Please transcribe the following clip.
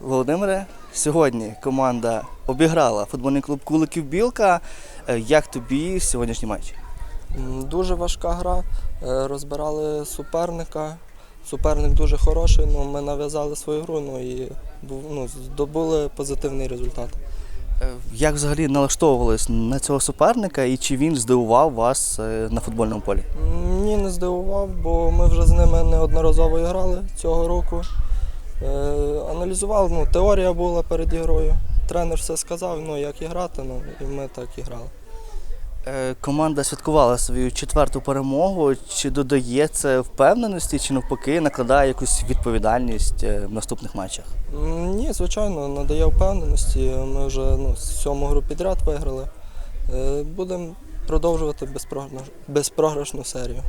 Володимире, сьогодні команда обіграла футбольний клуб Куликів Білка. Е, Як тобі сьогоднішній матч? Дуже важка гра. Е, Розбирали суперника. Суперник дуже хороший, ну, ми нав'язали свою гру ну, і ну, здобули позитивний результат. Е, Як взагалі налаштовувались на цього суперника і чи він здивував вас на футбольному полі? Ні, не здивував, бо ми вже з ними неодноразово грали цього року. Е, аналізував, ну, теорія була перед ігрою. Тренер все сказав, ну, як і грати, ну, і ми так і грали. Е, Команда святкувала свою четверту перемогу. Чи додає це впевненості, чи навпаки накладає якусь відповідальність е, в наступних матчах? Ні, звичайно, надає впевненості. Ми вже ну, сьому гру підряд виграли. Будемо продовжувати безпрограш- безпрограшну серію.